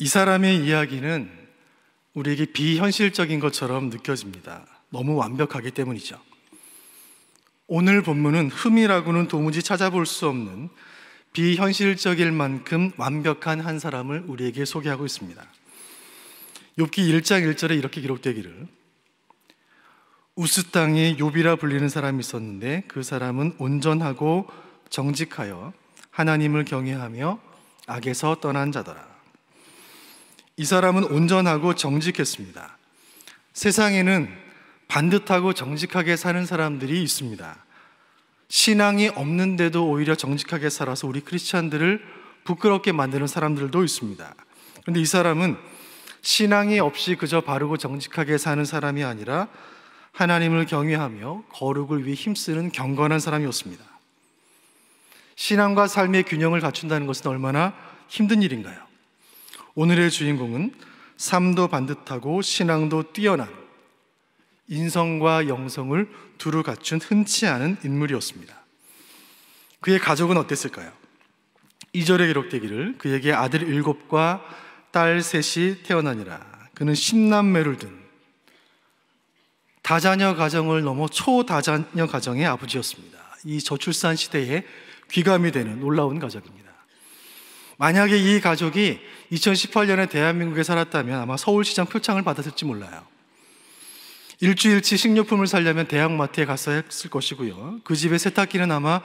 이 사람의 이야기는 우리에게 비현실적인 것처럼 느껴집니다. 너무 완벽하기 때문이죠. 오늘 본문은 흠이라고는 도무지 찾아볼 수 없는 비현실적일 만큼 완벽한 한 사람을 우리에게 소개하고 있습니다. 욥기 1장 1절에 이렇게 기록되기를 우스 땅에 욥이라 불리는 사람이 있었는데 그 사람은 온전하고 정직하여 하나님을 경외하며 악에서 떠난 자더라. 이 사람은 온전하고 정직했습니다. 세상에는 반듯하고 정직하게 사는 사람들이 있습니다. 신앙이 없는데도 오히려 정직하게 살아서 우리 크리스찬들을 부끄럽게 만드는 사람들도 있습니다. 그런데 이 사람은 신앙이 없이 그저 바르고 정직하게 사는 사람이 아니라 하나님을 경외하며 거룩을 위해 힘쓰는 경건한 사람이었습니다. 신앙과 삶의 균형을 갖춘다는 것은 얼마나 힘든 일인가요? 오늘의 주인공은 삶도 반듯하고 신앙도 뛰어난 인성과 영성을 두루 갖춘 흔치 않은 인물이었습니다. 그의 가족은 어땠을까요? 2절에 기록되기를 그에게 아들 일곱과 딸 셋이 태어나니라. 그는 십남매를 둔 다자녀 가정을 넘어 초다자녀 가정의 아버지였습니다. 이 저출산 시대에 귀감이 되는 놀라운 가족입니다. 만약에 이 가족이 2018년에 대한민국에 살았다면 아마 서울시장 표창을 받았을지 몰라요. 일주일치 식료품을 살려면 대형마트에 갔어야 했을 것이고요. 그 집의 세탁기는 아마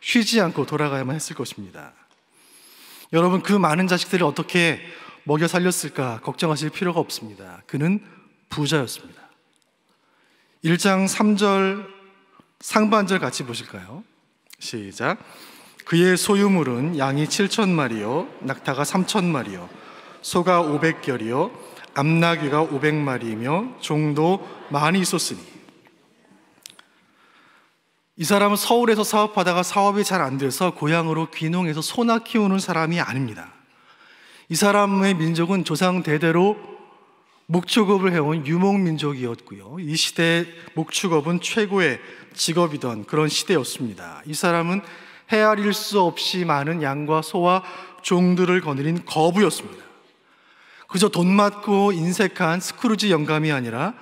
쉬지 않고 돌아가야만 했을 것입니다. 여러분, 그 많은 자식들을 어떻게 먹여 살렸을까 걱정하실 필요가 없습니다. 그는 부자였습니다. 1장 3절 상반절 같이 보실까요? 시작. 그의 소유물은 양이 7천 마리요, 낙타가 3천 마리요, 소가 500결이요, 암나귀가 500마리이며 종도 많이 있었으니 이 사람은 서울에서 사업하다가 사업이 잘 안 돼서 고향으로 귀농해서 소나 키우는 사람이 아닙니다. 이 사람의 민족은 조상 대대로 목축업을 해온 유목민족이었고요. 이 시대의 목축업은 최고의 직업이던 그런 시대였습니다. 이 사람은 헤아릴 수 없이 많은 양과 소와 종들을 거느린 거부였습니다. 그저 돈 많고 인색한 스크루지 영감이 아니라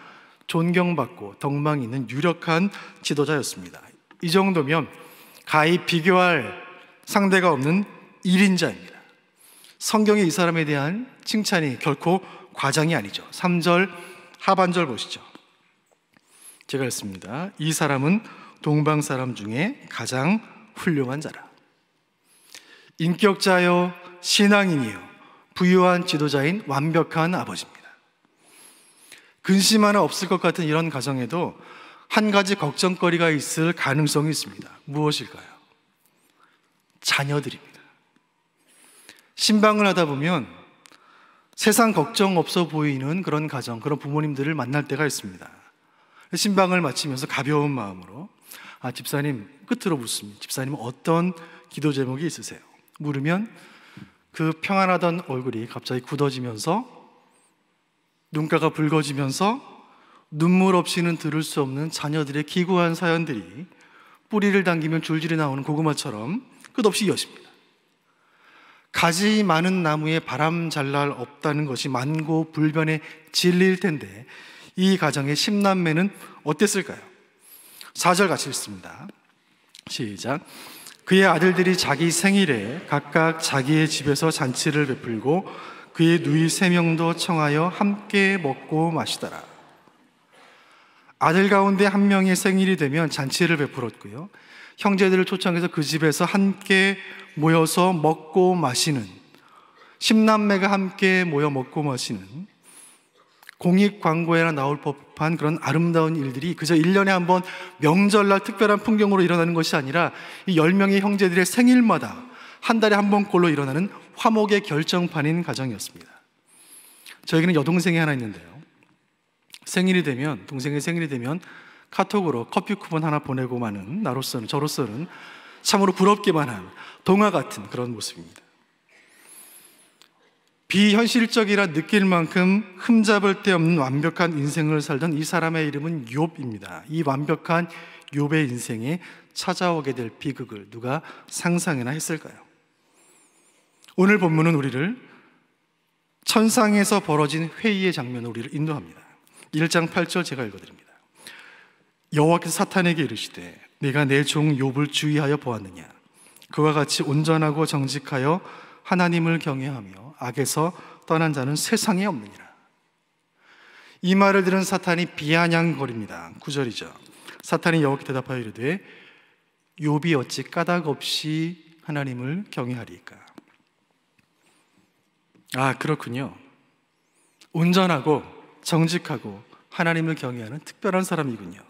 존경받고 덕망 있는 유력한 지도자였습니다. 이 정도면 가히 비교할 상대가 없는 1인자입니다. 성경의 이 사람에 대한 칭찬이 결코 과장이 아니죠. 3절 하반절 보시죠. 제가 했습니다. 이 사람은 동방 사람 중에 가장 훌륭한 자라. 인격자요, 신앙인이요, 부유한 지도자인 완벽한 아버지입니다. 근심 하나 없을 것 같은 이런 가정에도 한 가지 걱정거리가 있을 가능성이 있습니다. 무엇일까요? 자녀들입니다. 신방을 하다 보면 세상 걱정 없어 보이는 그런 가정, 그런 부모님들을 만날 때가 있습니다. 신방을 마치면서 가벼운 마음으로 아, 집사님 끝으로 묻습니다. 집사님 어떤 기도 제목이 있으세요? 물으면 그 평안하던 얼굴이 갑자기 굳어지면서 눈가가 붉어지면서 눈물 없이는 들을 수 없는 자녀들의 기구한 사연들이 뿌리를 당기면 줄줄이 나오는 고구마처럼 끝없이 이어집니다. 가지 많은 나무에 바람 잘 날 없다는 것이 만고 불변의 진리일 텐데 이 가정의 십남매는 어땠을까요? 4절 같이 읽습니다. 시작. 그의 아들들이 자기 생일에 각각 자기의 집에서 잔치를 베풀고 그의 누이 세 명도 청하여 함께 먹고 마시더라. 아들 가운데 한 명의 생일이 되면 잔치를 베풀었고요. 형제들을 초청해서 그 집에서 함께 모여서 먹고 마시는 십남매가 함께 모여 먹고 마시는 공익 광고에나 나올 법한 그런 아름다운 일들이 그저 1년에 한 번 명절날 특별한 풍경으로 일어나는 것이 아니라 이 10명의 형제들의 생일마다 한 달에 한 번꼴로 일어나는 화목의 결정판인 가정이었습니다. 저에게는 여동생이 하나 있는데요. 생일이 되면, 동생의 생일이 되면 카톡으로 커피 쿠폰 하나 보내고 마는 나로서는, 저로서는 참으로 부럽기만 한 동화 같은 그런 모습입니다. 비현실적이라 느낄 만큼 흠잡을 데 없는 완벽한 인생을 살던 이 사람의 이름은 욥입니다. 이 완벽한 욥의 인생에 찾아오게 될 비극을 누가 상상이나 했을까요? 오늘 본문은 우리를 천상에서 벌어진 회의의 장면을 우리를 인도합니다. 1장 8절 제가 읽어드립니다. 여호와께서 사탄에게 이르시되 내가 내 종 욥을 주의하여 보았느냐 그와 같이 온전하고 정직하여 하나님을 경외하며 악에서 떠난 자는 세상에 없느니라. 이 말을 들은 사탄이 비아냥거립니다. 9절이죠. 사탄이 여호와께 대답하여 이르되 욥이 어찌 까닭 없이 하나님을 경외하리까? 아, 그렇군요. 온전하고 정직하고 하나님을 경외하는 특별한 사람이군요.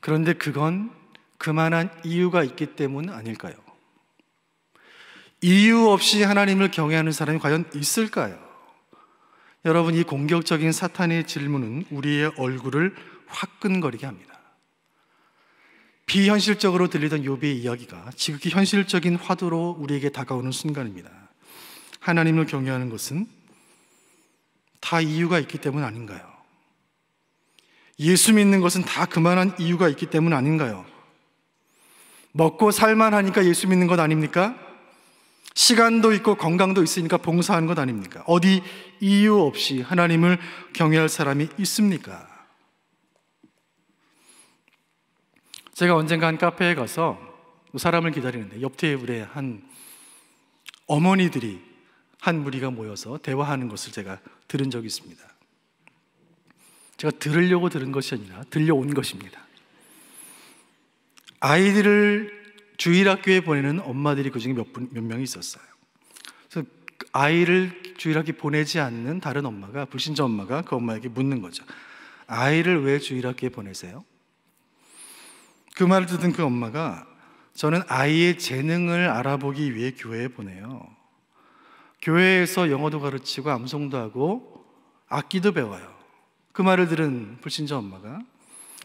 그런데 그건 그만한 이유가 있기 때문 아닐까요? 이유 없이 하나님을 경외하는 사람이 과연 있을까요? 여러분, 이 공격적인 사탄의 질문은 우리의 얼굴을 화끈거리게 합니다. 비현실적으로 들리던 욥의 이야기가 지극히 현실적인 화두로 우리에게 다가오는 순간입니다. 하나님을 경외하는 것은 다 이유가 있기 때문 아닌가요? 예수 믿는 것은 다 그만한 이유가 있기 때문 아닌가요? 먹고 살만하니까 예수 믿는 것 아닙니까? 시간도 있고 건강도 있으니까 봉사하는 것 아닙니까? 어디 이유 없이 하나님을 경외할 사람이 있습니까? 제가 언젠가 한 카페에 가서 사람을 기다리는데 옆 테이블에 한 어머니들이 한 무리가 모여서 대화하는 것을 제가 들은 적이 있습니다. 제가 들으려고 들은 것이 아니라 들려온 것입니다. 아이들을 주일학교에 보내는 엄마들이 그 중에 몇, 분, 몇 명이 있었어요. 그래서 아이를 주일학교 보내지 않는 다른 엄마가, 불신자 엄마가 그 엄마에게 묻는 거죠. 아이를 왜 주일학교에 보내세요? 그 말을 듣은 그 엄마가 저는 아이의 재능을 알아보기 위해 교회에 보내요. 교회에서 영어도 가르치고 암송도 하고 악기도 배워요. 그 말을 들은 불신자 엄마가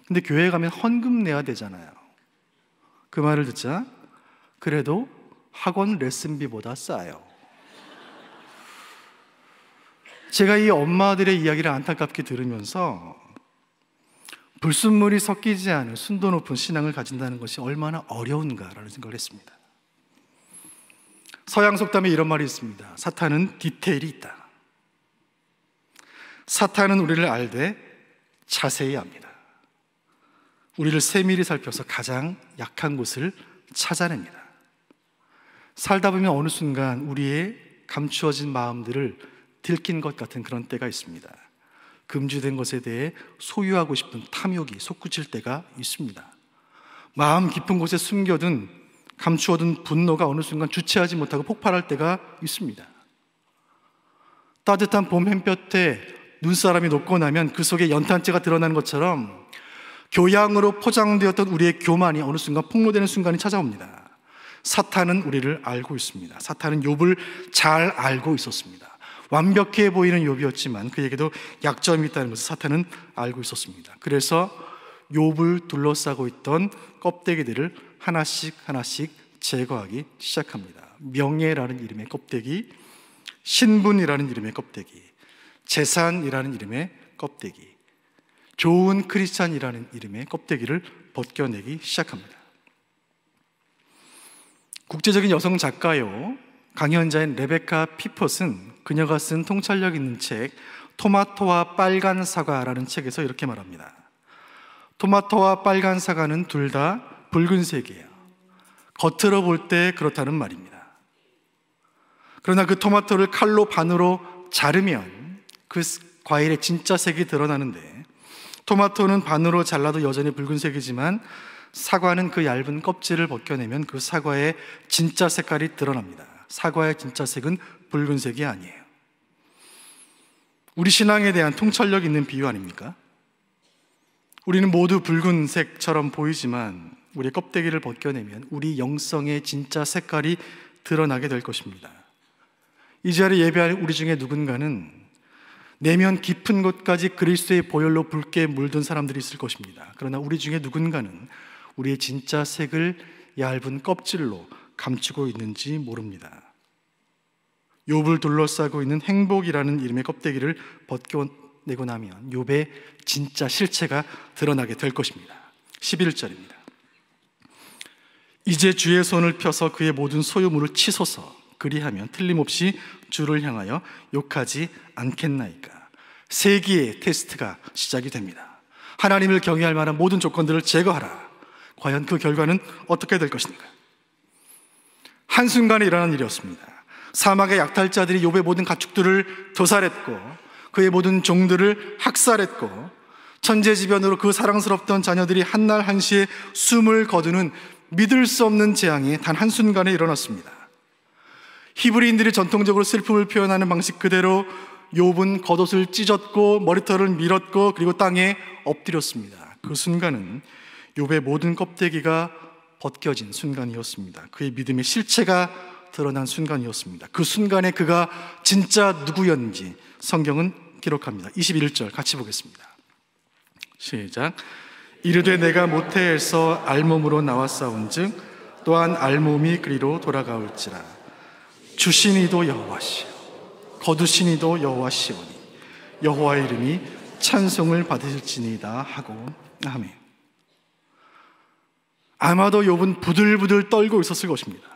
근데 교회 가면 헌금 내야 되잖아요. 그 말을 듣자 그래도 학원 레슨비보다 싸요. 제가 이 엄마들의 이야기를 안타깝게 들으면서 불순물이 섞이지 않은 순도 높은 신앙을 가진다는 것이 얼마나 어려운가라는 생각을 했습니다. 서양 속담에 이런 말이 있습니다. 사탄은 디테일이 있다. 사탄은 우리를 알되 자세히 압니다. 우리를 세밀히 살펴서 가장 약한 곳을 찾아냅니다. 살다 보면 어느 순간 우리의 감추어진 마음들을 들킨 것 같은 그런 때가 있습니다. 금지된 것에 대해 소유하고 싶은 탐욕이 솟구칠 때가 있습니다. 마음 깊은 곳에 숨겨둔 감추어둔 분노가 어느 순간 주체하지 못하고 폭발할 때가 있습니다. 따뜻한 봄 햇볕에 눈사람이 녹고 나면 그 속에 연탄재가 드러나는 것처럼 교양으로 포장되었던 우리의 교만이 어느 순간 폭로되는 순간이 찾아옵니다. 사탄은 우리를 알고 있습니다. 사탄은 욥을 잘 알고 있었습니다. 완벽해 보이는 욥이었지만 그에게도 약점이 있다는 것을 사탄은 알고 있었습니다. 그래서 욥을 둘러싸고 있던 껍데기들을 하나씩 하나씩 제거하기 시작합니다. 명예라는 이름의 껍데기, 신분이라는 이름의 껍데기, 재산이라는 이름의 껍데기, 좋은 크리스찬이라는 이름의 껍데기를 벗겨내기 시작합니다. 국제적인 여성 작가요 강연자인 레베카 피폿은 그녀가 쓴 통찰력 있는 책 토마토와 빨간 사과라는 책에서 이렇게 말합니다. 토마토와 빨간 사과는 둘 다 붉은색이에요. 겉으로 볼 때 그렇다는 말입니다. 그러나 그 토마토를 칼로 반으로 자르면 그 과일의 진짜 색이 드러나는데 토마토는 반으로 잘라도 여전히 붉은색이지만 사과는 그 얇은 껍질을 벗겨내면 그 사과의 진짜 색깔이 드러납니다. 사과의 진짜 색은 붉은색이 아니에요. 우리 신앙에 대한 통찰력 있는 비유 아닙니까? 우리는 모두 붉은색처럼 보이지만 우리의 껍데기를 벗겨내면 우리 영성의 진짜 색깔이 드러나게 될 것입니다. 이 자리에 예배할 우리 중에 누군가는 내면 깊은 곳까지 그리스도의 보혈로 붉게 물든 사람들이 있을 것입니다. 그러나 우리 중에 누군가는 우리의 진짜 색을 얇은 껍질로 감추고 있는지 모릅니다. 욥을 둘러싸고 있는 행복이라는 이름의 껍데기를 벗겨내고 나면 욥의 진짜 실체가 드러나게 될 것입니다. 11절입니다. 이제 주의 손을 펴서 그의 모든 소유물을 치소서 그리하면 틀림없이 주를 향하여 욕하지 않겠나이까. 세기의 테스트가 시작이 됩니다. 하나님을 경외할 만한 모든 조건들을 제거하라. 과연 그 결과는 어떻게 될 것인가? 한순간에 일어난 일이었습니다. 사막의 약탈자들이 욥의 모든 가축들을 도살했고 그의 모든 종들을 학살했고 천재지변으로 그 사랑스럽던 자녀들이 한날 한시에 숨을 거두는 믿을 수 없는 재앙이 단 한순간에 일어났습니다. 히브리인들이 전통적으로 슬픔을 표현하는 방식 그대로 욥은 겉옷을 찢었고 머리털을 밀었고 그리고 땅에 엎드렸습니다. 그 순간은 욥의 모든 껍데기가 벗겨진 순간이었습니다. 그의 믿음의 실체가 드러난 순간이었습니다. 그 순간에 그가 진짜 누구였는지 성경은 기록합니다. 21절 같이 보겠습니다. 시작. 이르되 내가 모태에서 알몸으로 나왔사온즉 또한 알몸이 그리로 돌아가올지라 주신 이도 여호와시요 거두신 이도 여호와시오니 여호와의 이름이 찬송을 받으실지니다 하고 아멘. 아마도 욥은 부들부들 떨고 있었을 것입니다.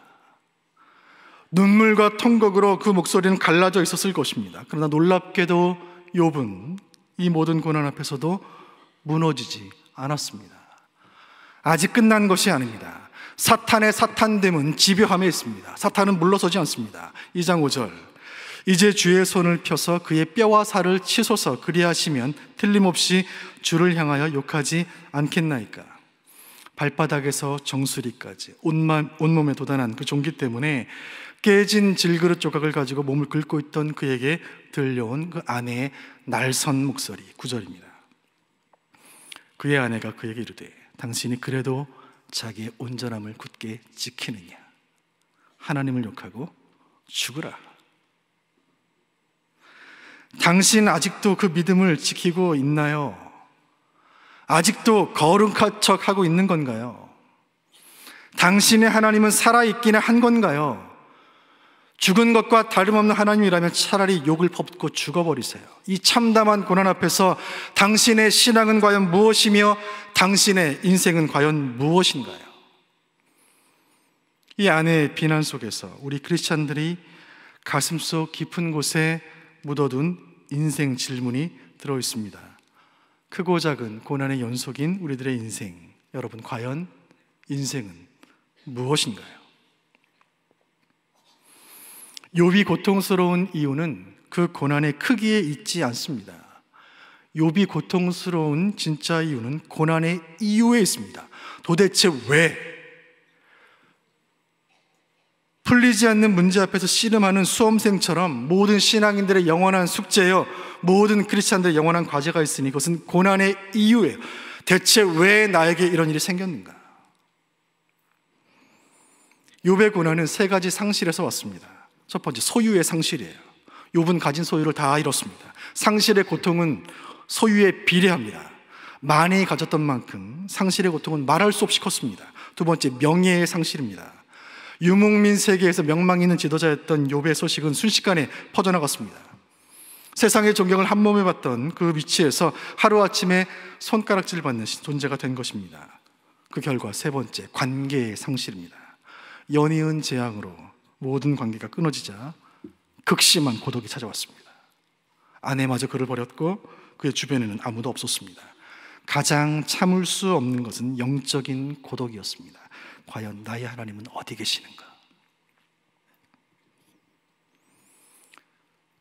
눈물과 통곡으로 그 목소리는 갈라져 있었을 것입니다. 그러나 놀랍게도 욥은 이 모든 고난 앞에서도 무너지지 않았습니다. 아직 끝난 것이 아닙니다. 사탄의 사탄됨은 집요함에 있습니다. 사탄은 물러서지 않습니다. 2장 5절. 이제 주의 손을 펴서 그의 뼈와 살을 치소서 그리하시면 틀림없이 주를 향하여 욕하지 않겠나이까. 발바닥에서 정수리까지 온몸, 온몸에 도단한 그 종기 때문에 깨진 질그릇 조각을 가지고 몸을 긁고 있던 그에게 들려온 그 아내의 날선 목소리 구절입니다. 그의 아내가 그에게 이르되 당신이 그래도 자기의 온전함을 굳게 지키느냐 하나님을 욕하고 죽으라 당신 아직도 그 믿음을 지키고 있나요? 아직도 거룩한 척 하고 있는 건가요? 당신의 하나님은 살아있기는 한 건가요? 죽은 것과 다름없는 하나님이라면 차라리 욕을 퍼붓고 죽어버리세요. 이 참담한 고난 앞에서 당신의 신앙은 과연 무엇이며 당신의 인생은 과연 무엇인가요? 이 아내의 비난 속에서 우리 크리스찬들이 가슴속 깊은 곳에 묻어둔 인생 질문이 들어 있습니다. 크고 작은 고난의 연속인 우리들의 인생. 여러분, 과연 인생은 무엇인가요? 욥이 고통스러운 이유는 그 고난의 크기에 있지 않습니다. 욥이 고통스러운 진짜 이유는 고난의 이유에 있습니다. 도대체 왜 풀리지 않는 문제 앞에서 씨름하는 수험생처럼 모든 신앙인들의 영원한 숙제요, 모든 크리스찬들의 영원한 과제가 있으니 그것은 고난의 이유예요. 대체 왜 나에게 이런 일이 생겼는가? 욥의 고난은 세 가지 상실에서 왔습니다. 첫 번째 소유의 상실이에요. 욥은 가진 소유를 다 잃었습니다. 상실의 고통은 소유에 비례합니다. 많이 가졌던 만큼 상실의 고통은 말할 수 없이 컸습니다. 두 번째 명예의 상실입니다. 유목민 세계에서 명망 있는 지도자였던 욥의 소식은 순식간에 퍼져나갔습니다. 세상의 존경을 한 몸에 받던 그 위치에서 하루아침에 손가락질 받는 존재가 된 것입니다. 그 결과 세 번째, 관계의 상실입니다. 연이은 재앙으로 모든 관계가 끊어지자 극심한 고독이 찾아왔습니다. 아내마저 그를 버렸고 그의 주변에는 아무도 없었습니다. 가장 참을 수 없는 것은 영적인 고독이었습니다. 과연 나의 하나님은 어디 계시는가?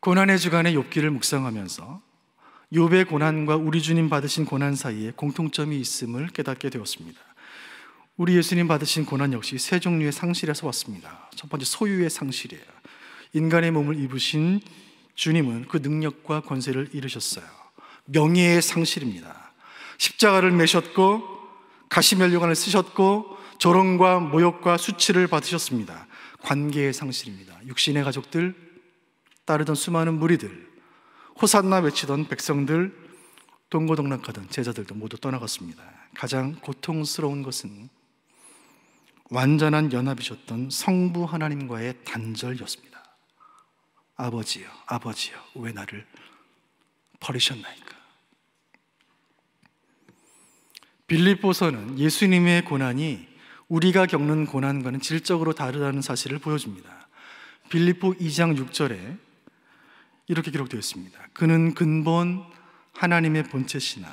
고난의 주간에 욥기를 묵상하면서 욥의 고난과 우리 주님 받으신 고난 사이에 공통점이 있음을 깨닫게 되었습니다. 우리 예수님 받으신 고난 역시 세 종류의 상실에서 왔습니다. 첫 번째 소유의 상실이에요. 인간의 몸을 입으신 주님은 그 능력과 권세를 잃으셨어요. 명예의 상실입니다. 십자가를 매셨고 가시면류관을 쓰셨고 조롱과 모욕과 수치를 받으셨습니다. 관계의 상실입니다. 육신의 가족들, 따르던 수많은 무리들, 호산나 외치던 백성들, 동고동락하던 제자들도 모두 떠나갔습니다. 가장 고통스러운 것은 완전한 연합이셨던 성부 하나님과의 단절이었습니다. 아버지여, 아버지여, 왜 나를 버리셨나이까? 빌립보서는 예수님의 고난이 우리가 겪는 고난과는 질적으로 다르다는 사실을 보여줍니다. 빌립보 2장 6절에 이렇게 기록되어 있습니다. 그는 근본 하나님의 본체시나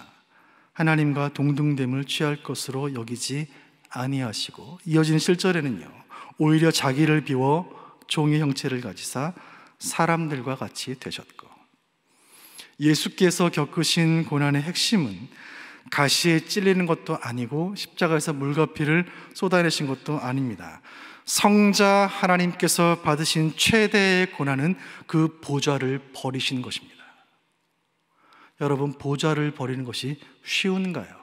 하나님과 동등됨을 취할 것으로 여기지 아니하시고 이어지는 실절에는요. 오히려 자기를 비워 종의 형체를 가지사 사람들과 같이 되셨고 예수께서 겪으신 고난의 핵심은 가시에 찔리는 것도 아니고 십자가에서 물과 피를 쏟아내신 것도 아닙니다. 성자 하나님께서 받으신 최대의 고난은 그 보좌를 버리신 것입니다. 여러분, 보좌를 버리는 것이 쉬운가요?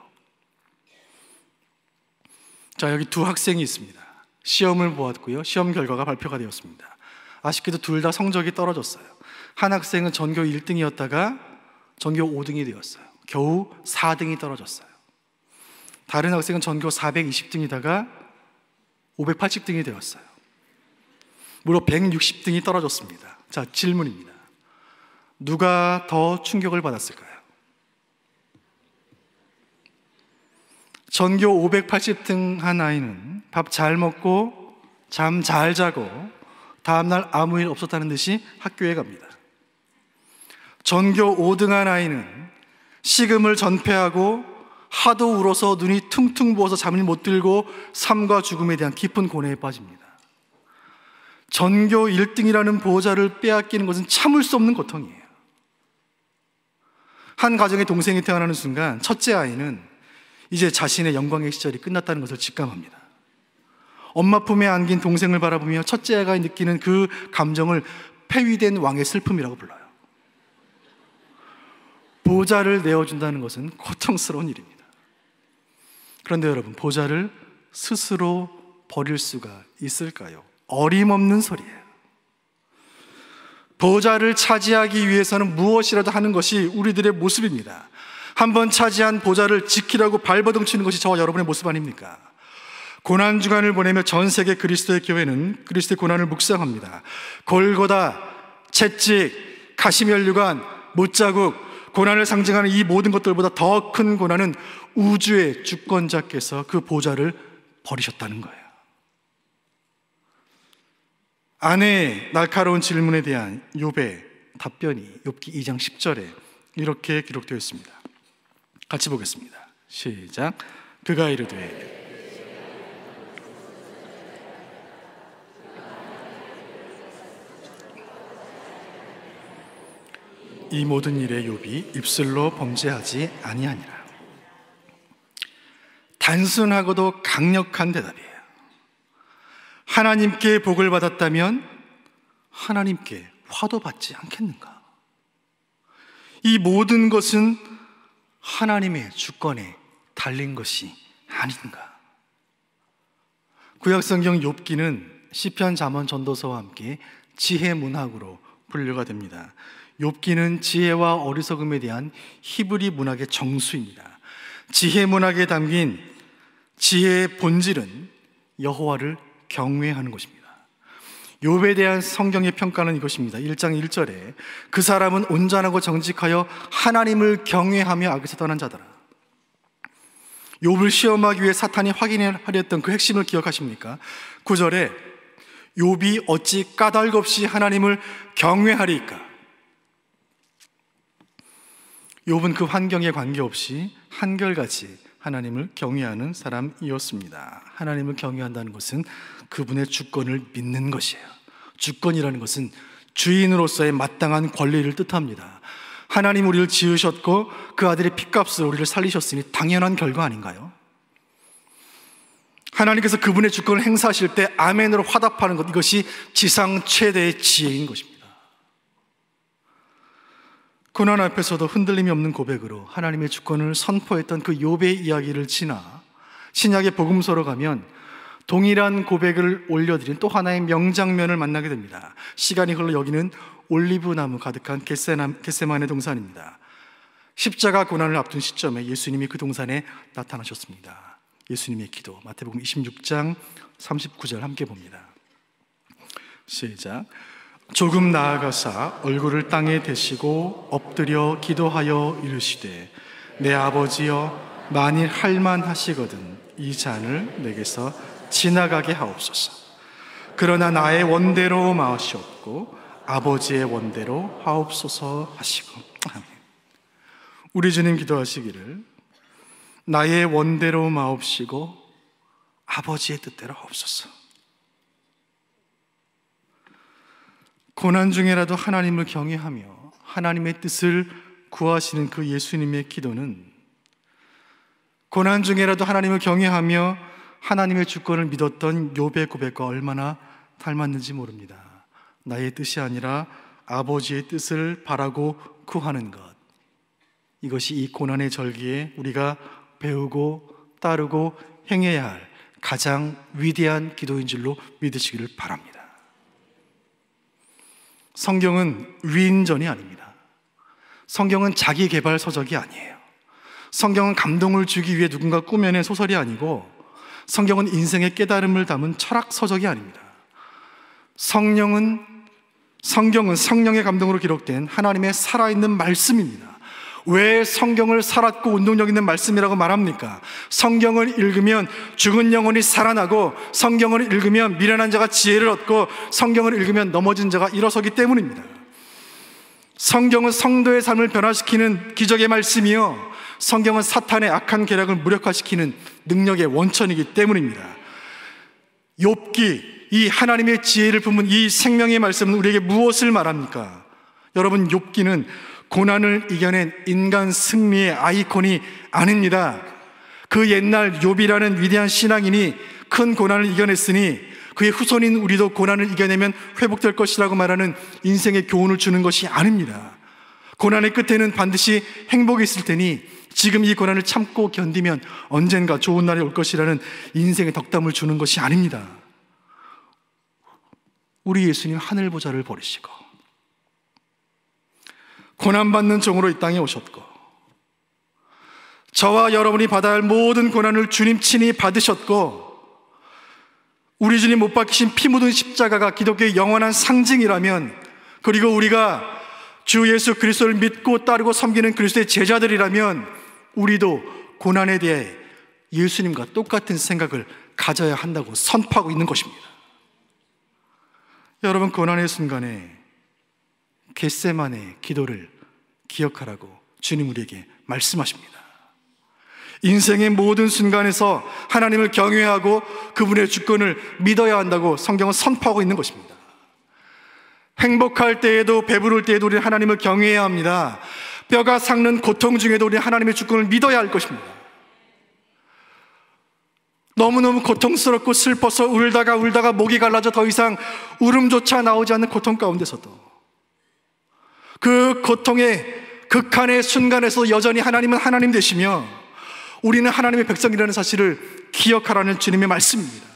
자, 여기 두 학생이 있습니다. 시험을 보았고요. 시험 결과가 발표가 되었습니다. 아쉽게도 둘 다 성적이 떨어졌어요. 한 학생은 전교 1등이었다가 전교 5등이 되었어요. 겨우 4등이 떨어졌어요. 다른 학생은 전교 420등이다가 580등이 되었어요. 무려 160등이 떨어졌습니다. 자, 질문입니다. 누가 더 충격을 받았을까요? 전교 580등 한 아이는 밥 잘 먹고 잠 잘 자고 다음날 아무 일 없었다는 듯이 학교에 갑니다. 전교 5등 한 아이는 식음을 전폐하고 하도 울어서 눈이 퉁퉁 부어서 잠을 못 들고 삶과 죽음에 대한 깊은 고뇌에 빠집니다. 전교 1등이라는 보호자를 빼앗기는 것은 참을 수 없는 고통이에요. 한 가정의 동생이 태어나는 순간 첫째 아이는 이제 자신의 영광의 시절이 끝났다는 것을 직감합니다. 엄마 품에 안긴 동생을 바라보며 첫째 아이가 느끼는 그 감정을 폐위된 왕의 슬픔이라고 불러요. 보좌를 내어준다는 것은 고통스러운 일입니다. 그런데 여러분, 보좌를 스스로 버릴 수가 있을까요? 어림없는 소리예요. 보좌를 차지하기 위해서는 무엇이라도 하는 것이 우리들의 모습입니다. 한 번 차지한 보좌를 지키라고 발버둥 치는 것이 저와 여러분의 모습 아닙니까? 고난 주간을 보내며 전 세계 그리스도의 교회는 그리스도의 고난을 묵상합니다. 골고다, 채찍, 가시면류관, 못자국, 고난을 상징하는 이 모든 것들보다 더 큰 고난은 우주의 주권자께서 그 보좌를 버리셨다는 거예요. 아내의 날카로운 질문에 대한 욥의 답변이 욥기 2장 10절에 이렇게 기록되어 있습니다. 같이 보겠습니다. 시작. 그가 이르되 이 모든 일에 욥이 입술로 범죄하지 아니하니라. 단순하고도 강력한 대답이에요. 하나님께 복을 받았다면 하나님께 화도 받지 않겠는가? 이 모든 것은 하나님의 주권에 달린 것이 아닌가? 구약성경 욥기는 시편 잠언 전도서와 함께 지혜 문학으로 분류가 됩니다. 욥기는 지혜와 어리석음에 대한 히브리 문학의 정수입니다. 지혜 문학에 담긴 지혜의 본질은 여호와를 경외하는 것입니다. 욥에 대한 성경의 평가는 이것입니다. 1장 1절에 그 사람은 온전하고 정직하여 하나님을 경외하며 악에서 떠난 자더라. 욥을 시험하기 위해 사탄이 확인하려 했던 그 핵심을 기억하십니까? 9절에 욥이 어찌 까닭없이 하나님을 경외하리까? 욥은 그 환경에 관계없이 한결같이 하나님을 경외하는 사람이었습니다. 하나님을 경외한다는 것은 그분의 주권을 믿는 것이에요. 주권이라는 것은 주인으로서의 마땅한 권리를 뜻합니다. 하나님 우리를 지으셨고 그 아들의 피값으로 우리를 살리셨으니 당연한 결과 아닌가요? 하나님께서 그분의 주권을 행사하실 때 아멘으로 화답하는 것 이것이 지상 최대의 지혜인 것입니다. 고난 앞에서도 흔들림이 없는 고백으로 하나님의 주권을 선포했던 그 욥의 이야기를 지나 신약의 복음서로 가면 동일한 고백을 올려드린 또 하나의 명장면을 만나게 됩니다. 시간이 흘러 여기는 올리브 나무 가득한 겟세만의 동산입니다. 십자가 고난을 앞둔 시점에 예수님이 그 동산에 나타나셨습니다. 예수님의 기도 마태복음 26장 39절 함께 봅니다. 시작. 조금 나아가사 얼굴을 땅에 대시고 엎드려 기도하여 이르시되 내 아버지여 만일 할만 하시거든 이 잔을 내게서 지나가게 하옵소서. 그러나 나의 원대로 마시옵고 아버지의 원대로 하옵소서 하시고 아멘. 우리 주님 기도하시기를 나의 원대로 마옵시고 아버지의 뜻대로 하옵소서 고난 중에라도 하나님을 경외하며 하나님의 뜻을 구하시는 그 예수님의 기도는 고난 중에라도 하나님을 경외하며 하나님의 주권을 믿었던 욥의 고백과 얼마나 닮았는지 모릅니다. 나의 뜻이 아니라 아버지의 뜻을 바라고 구하는 것. 이것이 이 고난의 절기에 우리가 배우고 따르고 행해야 할 가장 위대한 기도인 줄로 믿으시기를 바랍니다. 성경은 위인전이 아닙니다. 성경은 자기 개발 서적이 아니에요. 성경은 감동을 주기 위해 누군가 꾸며낸 소설이 아니고 성경은 인생의 깨달음을 담은 철학 서적이 아닙니다. 성령은 성경은 성령의 감동으로 기록된 하나님의 살아있는 말씀입니다. 왜 성경을 살았고 운동력 있는 말씀이라고 말합니까? 성경을 읽으면 죽은 영혼이 살아나고 성경을 읽으면 미련한 자가 지혜를 얻고 성경을 읽으면 넘어진 자가 일어서기 때문입니다. 성경은 성도의 삶을 변화시키는 기적의 말씀이요. 성경은 사탄의 악한 계략을 무력화시키는 능력의 원천이기 때문입니다. 욥기 이 하나님의 지혜를 품은 이 생명의 말씀은 우리에게 무엇을 말합니까? 여러분 욥기는 고난을 이겨낸 인간 승리의 아이콘이 아닙니다. 그 옛날 욥이라는 위대한 신앙인이 큰 고난을 이겨냈으니 그의 후손인 우리도 고난을 이겨내면 회복될 것이라고 말하는 인생의 교훈을 주는 것이 아닙니다. 고난의 끝에는 반드시 행복이 있을 테니 지금 이 고난을 참고 견디면 언젠가 좋은 날이 올 것이라는 인생의 덕담을 주는 것이 아닙니다. 우리 예수님 하늘 보좌를 버리시고 고난받는 종으로 이 땅에 오셨고 저와 여러분이 받아야 할 모든 고난을 주님 친히 받으셨고 우리 주님 못 박히신 피 묻은 십자가가 기독교의 영원한 상징이라면 그리고 우리가 주 예수 그리스도를 믿고 따르고 섬기는 그리스도의 제자들이라면 우리도 고난에 대해 예수님과 똑같은 생각을 가져야 한다고 선포하고 있는 것입니다. 여러분 고난의 순간에 겟세만의 기도를 기억하라고 주님 우리에게 말씀하십니다. 인생의 모든 순간에서 하나님을 경외하고 그분의 주권을 믿어야 한다고 성경은 선포하고 있는 것입니다. 행복할 때에도 배부를 때에도 우리는 하나님을 경외해야 합니다. 뼈가 삭는 고통 중에도 우리는 하나님의 주권을 믿어야 할 것입니다. 너무너무 고통스럽고 슬퍼서 울다가 울다가 목이 갈라져 더 이상 울음조차 나오지 않는 고통 가운데서도 그 고통의 극한의 순간에서 여전히 하나님은 하나님 되시며 우리는 하나님의 백성이라는 사실을 기억하라는 주님의 말씀입니다.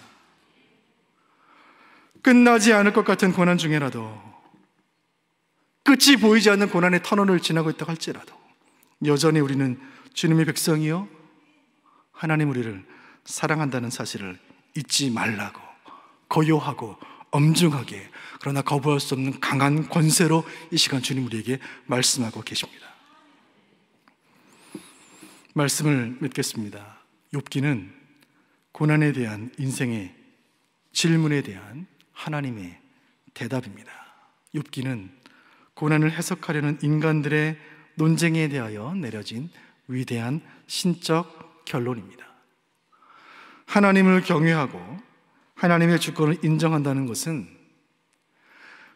끝나지 않을 것 같은 고난 중에라도 끝이 보이지 않는 고난의 터널을 지나고 있다 할지라도 여전히 우리는 주님의 백성이요 하나님 우리를 사랑한다는 사실을 잊지 말라고 고요하고 엄중하게 그러나 거부할 수 없는 강한 권세로 이 시간 주님 우리에게 말씀하고 계십니다. 말씀을 맺겠습니다. 욥기는 고난에 대한 인생의 질문에 대한 하나님의 대답입니다. 욥기는 고난을 해석하려는 인간들의 논쟁에 대하여 내려진 위대한 신적 결론입니다. 하나님을 경외하고 하나님의 주권을 인정한다는 것은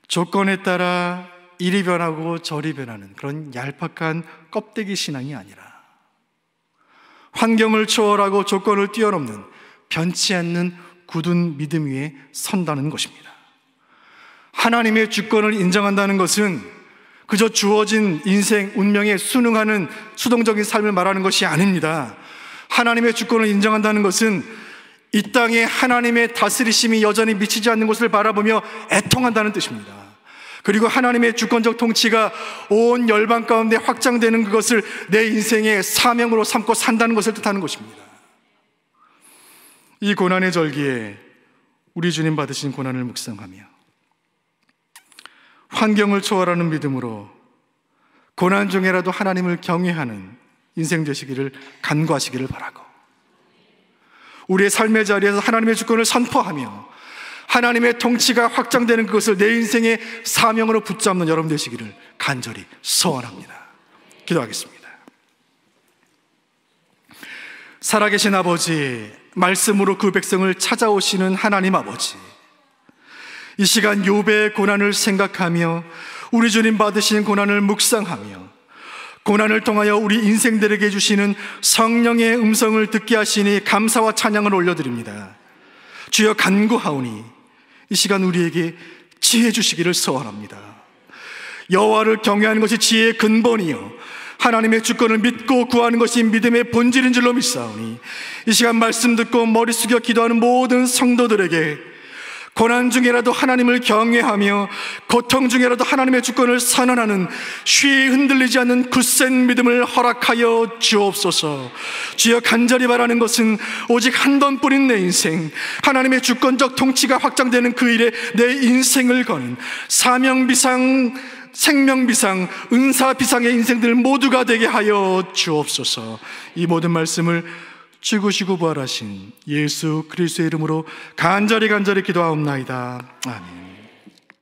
조건에 따라 이리 변하고 저리 변하는 그런 얄팍한 껍데기 신앙이 아니라 환경을 초월하고 조건을 뛰어넘는 변치 않는 굳은 믿음 위에 선다는 것입니다. 하나님의 주권을 인정한다는 것은 그저 주어진 인생 운명에 순응하는 수동적인 삶을 말하는 것이 아닙니다. 하나님의 주권을 인정한다는 것은 이 땅에 하나님의 다스리심이 여전히 미치지 않는 것을 바라보며 애통한다는 뜻입니다. 그리고 하나님의 주권적 통치가 온 열방 가운데 확장되는 그것을 내 인생의 사명으로 삼고 산다는 것을 뜻하는 것입니다. 이 고난의 절기에 우리 주님 받으신 고난을 묵상하며 환경을 초월하는 믿음으로 고난 중에라도 하나님을 경외하는 인생 되시기를 간구하시기를 바라고 우리의 삶의 자리에서 하나님의 주권을 선포하며 하나님의 통치가 확장되는 그것을 내 인생의 사명으로 붙잡는 여러분 되시기를 간절히 소원합니다. 기도하겠습니다. 살아계신 아버지, 말씀으로 그 백성을 찾아오시는 하나님 아버지. 이 시간 요배의 고난을 생각하며 우리 주님 받으신 고난을 묵상하며 고난을 통하여 우리 인생들에게 주시는 성령의 음성을 듣게 하시니 감사와 찬양을 올려드립니다. 주여 간구하오니 이 시간 우리에게 지혜 주시기를 소원합니다. 여호와를 경외하는 것이 지혜의 근본이요 하나님의 주권을 믿고 구하는 것이 믿음의 본질인 줄로 믿사오니 이 시간 말씀 듣고 머리 숙여 기도하는 모든 성도들에게 고난 중에라도 하나님을 경외하며 고통 중에라도 하나님의 주권을 선언하는 쉬 흔들리지 않는 굳센 믿음을 허락하여 주옵소서. 주여 간절히 바라는 것은 오직 한 번뿐인 내 인생, 하나님의 주권적 통치가 확장되는 그 일에 내 인생을 거는 사명비상 생명비상, 은사비상의 인생들 모두가 되게 하여 주옵소서. 이 모든 말씀을 죽으시고 부활하신 예수 그리스도의 이름으로 간절히 간절히 기도하옵나이다. 아멘.